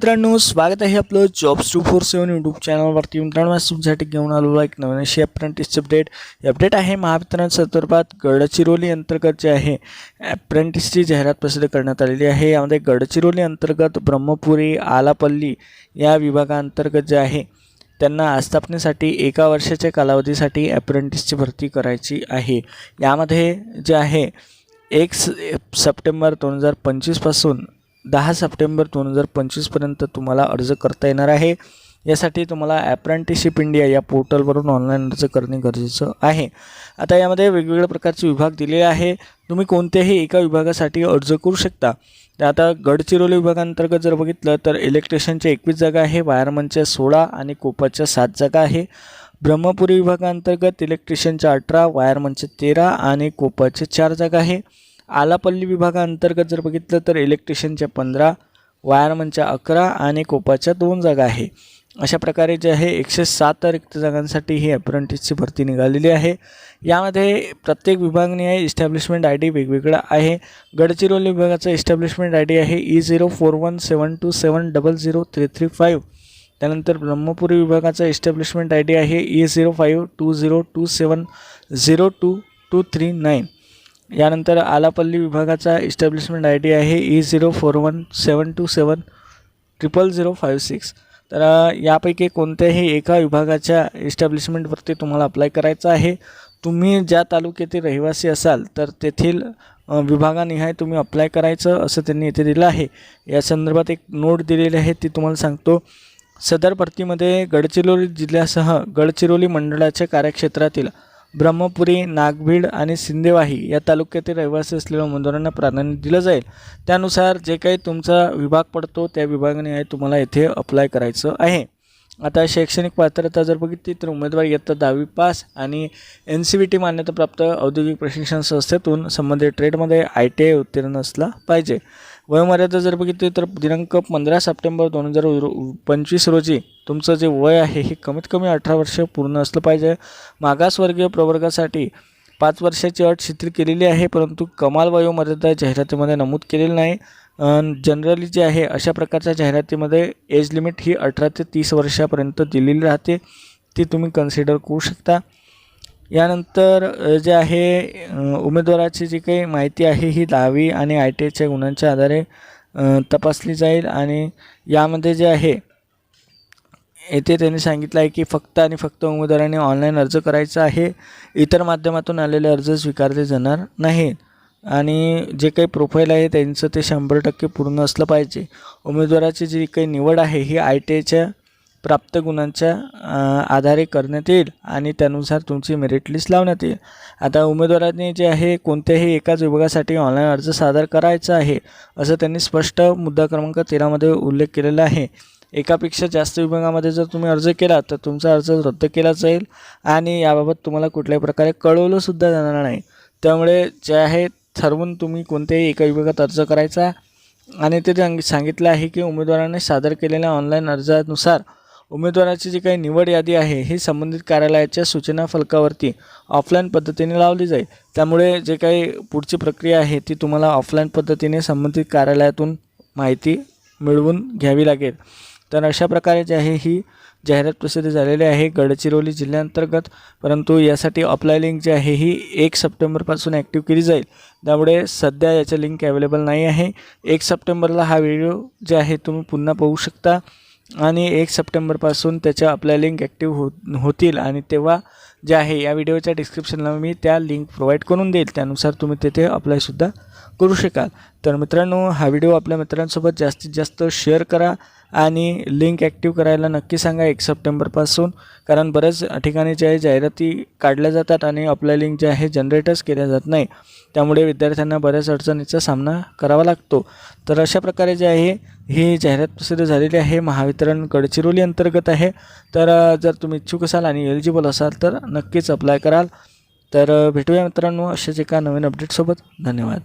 मित्रांनो स्वागत आहे आपलं jobs two four seven YouTube चॅनलवरती मित्रांनो आज तुमच्यासाठी घेऊन आलेलो आहे एक नवीन अशी अप्रेंटिसची अपडेट अपडेट आहे महावितरण संदर्भात गडचिरोली अंतर्गत जे आहे अप्रेंटिसची जाहिरात प्रसिद्ध करण्यात आलेली आहे. यामध्ये गडचिरोली अंतर्गत ब्रह्मपुरी आलापल्ली या विभागाअंतर्गत जे आहे त्यांना आस्थापनेसाठी एका वर्षाच्या कालावधीसाठी अप्रेंटिसची भरती करायची आहे. यामध्ये जे आहे एक स सप्टेंबर दोन हजार पंचवीसपासून दहा सप्टेंबर दोन हजार पंचवीसपर्यंत तुम्हाला अर्ज करता येणार आहे. यासाठी तुम्हाला ॲप्रेंटिसशिप इंडिया या पोर्टलवरून ऑनलाईन अर्ज करणे गरजेचं आहे. आता यामध्ये वेगवेगळ्या प्रकारचे विभाग दिलेले आहे. तुम्ही कोणत्याही एका विभागासाठी अर्ज करू शकता. आता गडचिरोली विभागांतर्गत जर बघितलं तर इलेक्ट्रिशियनच्या एकवीस जागा आहे वायरमनच्या सोळा आणि कोपाच्या सात जागा आहे. ब्रह्मपुरी विभागांतर्गत इलेक्ट्रिशियनच्या अठरा वायरमनच्या तेरा आणि कोपाच्या चार जागा आहे. आलापल्ली विभागाअंतर्गत जर बघितलं तर इलेक्ट्रिशियनच्या पंधरा वायरमनच्या अकरा आणि कोपाच्या दोन जागा आहे. अशा प्रकारे जे आहे एकशे सात रिक्त जागांसाठी ही अप्रेंटिसची भरती निघालेली आहे. यामध्ये प्रत्येक विभागनिहाय इस्टॅब्लिशमेंट आय डी वेगवेगळा आहे. गडचिरोली विभागाचा इस्टॅब्लिशमेंट आय डी आहे E zero four one seven two seven double zero three three five त्यानंतर ब्रह्मपुरी विभागाचा इस्टॅब्लिशमेंट आय डी आहे E zero five two zero two seven zero two two three nine यानंतर आलापल्ली विभागाचा establishment I D आहे E zero four one seven two seven triple zero five six तर यापैकी कोणत्याही एका विभागाच्या इस्टॅब्लिशमेंटवरती तुम्हाला अप्लाय करायचं आहे. तुम्ही ज्या तालुक्यातील रहिवासी असाल तर तेथील विभागानिहाय तुम्ही अप्लाय करायचं असं त्यांनी इथे दिलं आहे. या संदर्भात एक नोट दिलेली आहे ती तुम्हाला सांगतो. सदर भरतीमध्ये गडचिरोली जिल्ह्यासह गडचिरोली मंडळाच्या कार्यक्षेत्रातील ब्रह्मपुरी नागभीड आणि सिंदेवाही या तालुक्यातील रहिवासी असलेल्या उमेदवारांना प्राधान्य दिलं जाईल. त्यानुसार जे काही तुमचा विभाग पडतो त्या विभागाने आहे तुम्हाला येथे अप्लाय करायचं आहे. आता शैक्षणिक पात्रता जर बघितली तर उमेदवार इयत्ता दहावी पास आणि एन सी बी टी मान्यताप्राप्त औद्योगिक प्रशिक्षण संस्थेतून संबंधित ट्रेडमध्ये आय टी आय उत्तीर्ण असला पाहिजे. वयोमर्यादा जर बघितली तर दिनांक पंधरा सप्टेंबर दोन हजार पंचवीस रोजी तुमचं जे वय आहे हे कमीत कमी अठरा वर्ष पूर्ण असलं पाहिजे. मागासवर्गीय प्रवर्गासाठी पाच वर्षाची अट शिथिल केलेली आहे परंतु कमाल वयोमर्यादा जाहिरातीमध्ये नमूद केलेली नाही. जनरली जे आहे अशा प्रकारच्या जाहिरातीमध्ये एज लिमिट ही अठरा ते तीस वर्षापर्यंत दिलेली राहते. ती तुम्ही कन्सिडर करू शकता. यानंतर जे आहे उमेदवाराची जी काही माहिती आहे ही दहावी आणि आय टी आयच्या गुणांच्या आधारे तपासली जाईल आणि यामध्ये जे आहे येथे त्यांनी सांगितलं आहे की फक्त आणि फक्त उमेदवारांनी ऑनलाईन अर्ज करायचा आहे. इतर माध्यमातून आलेले अर्ज स्वीकारले जाणार नाहीत आणि जे काही प्रोफाईल आहे त्यांचं ते शंभर टक्के पूर्ण असलं पाहिजे. उमेदवाराची जी काही निवड आहे ही आय टी आयच्या प्राप्त गुणांच्या आधारे करण्यात येईल आणि त्यानुसार तुमची मेरिट लिस्ट लावण्यात येईल. आता उमेदवारांनी जे आहे कोणत्याही एकाच विभागासाठी ऑनलाईन अर्ज सादर करायचा आहे असं त्यांनी स्पष्ट मुद्दा क्रमांक तेरामध्ये उल्लेख केलेला आहे. एकापेक्षा जास्त विभागामध्ये जर तुम्ही अर्ज केला तर तुमचा अर्ज रद्द केला जाईल आणि याबाबत तुम्हाला कुठल्याही प्रकारे कळवलंसुद्धा जाणार नाही. त्यामुळे जे आहे ठरवून तुम्ही कोणत्याही एका विभागात अर्ज करायचा. आणि ते सांग- सांगितलं आहे की उमेदवाराने सादर केलेल्या ऑनलाईन अर्जानुसार उमेदवाराची जी काही निवड यादी आहे ही संबंधित कार्यालयाच्या सूचना फलकावरती ऑफलाईन पद्धतीने लावली जाईल. त्यामुळे जे काही पुढची प्रक्रिया आहे ती तुम्हाला ऑफलाईन पद्धतीने संबंधित कार्यालयातून माहिती मिळवून घ्यावी लागेल. तर अशा प्रकारे जे आहे ही जाहिरात प्रसिद्ध झालेली आहे गडचिरोली जिल्ह्यांतर्गत परंतु यासाठी अप्लाय लिंक जी आहे ही एक सप्टेंबरपासून ॲक्टिव्ह केली जाईल. त्यामुळे सध्या याच्या लिंक अवेलेबल नाही आहे. एक सप्टेंबरला हा व्हिडिओ जे आहे तुम्ही पुन्हा पाहू शकता. आणि एक सप्टेंबरपासून त्याच्या आपल्या लिंक ॲक्टिव्ह हो होतील आणि तेव्हा जे आहे या व्हिडिओच्या डिस्क्रिप्शनला मी त्या लिंक प्रोव्हाइड करून देईल. त्यानुसार तुम्ही तेथे अप्लायसुद्धा करू शकाल. तर मित्रांनो हा व्हिडिओ आपल्या मित्रांसोबत जास्तीत जास्त शेअर करा. आणि लिंक ॲक्टिव्ह करायला नक्की सांगा एक सप्टेंबरपासून कारण बऱ्याच ठिकाणी जे आहे जाहिराती काढल्या जातात आणि अप्लाय लिंक जे आहे जनरेटच केल्या जात नाही. त्यामुळे विद्यार्थ्यांना बऱ्याच अडचणीचा सामना करावा लागतो. तर अशा प्रकारे जे आहे ही जाहिरात प्रसिद्ध झालेली आहे महावितरण गडचिरोली अंतर्गत आहे. तर जर तुम्ही इच्छुक असाल आणि एलिजिबल असाल तर नक्कीच अप्लाय कराल. तर भेटूया मित्रांनो अशाच एका नवीन अपडेटसोबत धन्यवाद.